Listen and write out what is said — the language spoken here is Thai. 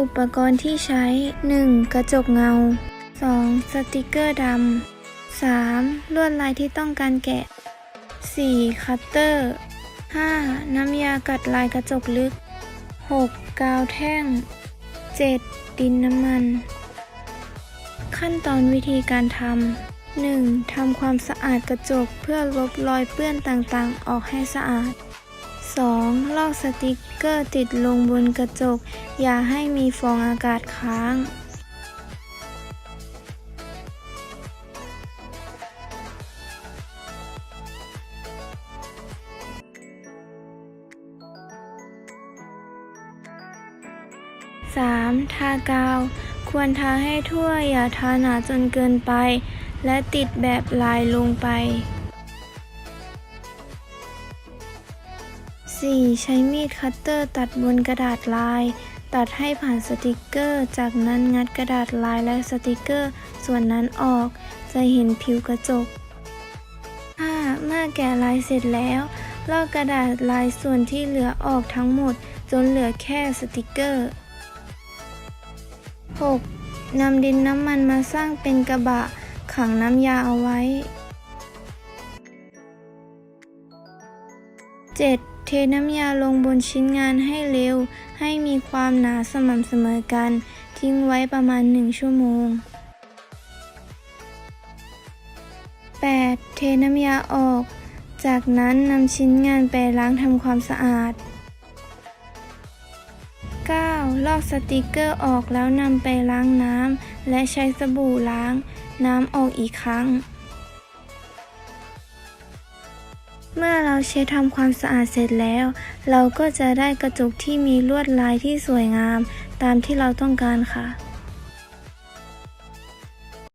อุปกรณ์ที่ใช้ 1. กระจกเงา 2. สติกเกอร์ดำ 3. ลวดลายที่ต้องการแกะ 4. คัตเตอร์ 5. น้ำยากัดลายกระจกลึก 6. กาวแท่ง 7. ดินน้ำมัน ขั้นตอนวิธีการทำ 1. ทำความสะอาดกระจกเพื่อลบรอยเปื้อนต่างๆ ออกให้สะอาด 2. ลอกสติกเกอร์ติดลงบนกระจก อย่าให้มีฟองอากาศค้าง 3. ทากาว ควรทาให้ทั่วอย่าทาหนาจนเกินไป และติดแบบลายลงไป 4. ใช้มีดคัตเตอร์ตัดบนกระดาษลาย ตัดให้ผ่านสติกเกอร์ จากนั้นงัดกระดาษลายและสติกเกอร์ ส่วนนั้นออก จะเห็นผิวกระจก 5. เมื่อแกะลายเสร็จแล้วลอกกระดาษลายส่วนที่เหลือออกทั้งหมด จนเหลือแค่สติกเกอร์ 6. นำดินน้ำมันมาสร้างเป็นกระบะ ขังน้ำยาเอาไว้ 7. เทน้ำยาลงบนชิ้นงานให้เร็ว ให้มีความหนาสม่ำเสมอกัน ทิ้งไว้ประมาณ 1 ชั่วโมง 8. เทน้ำยาออก จากนั้นนำชิ้นงานไปล้างทำความสะอาด 9. ลอกสติกเกอร์ออกแล้วนำไปล้างน้ำและใช้สบู่ล้าง น้ำออกอีกครั้ง เมื่อเราเช็ดทำความสะอาดเสร็จแล้ว เราก็จะได้กระจกที่มีลวดลายที่สวยงาม ตามที่เราต้องการค่ะ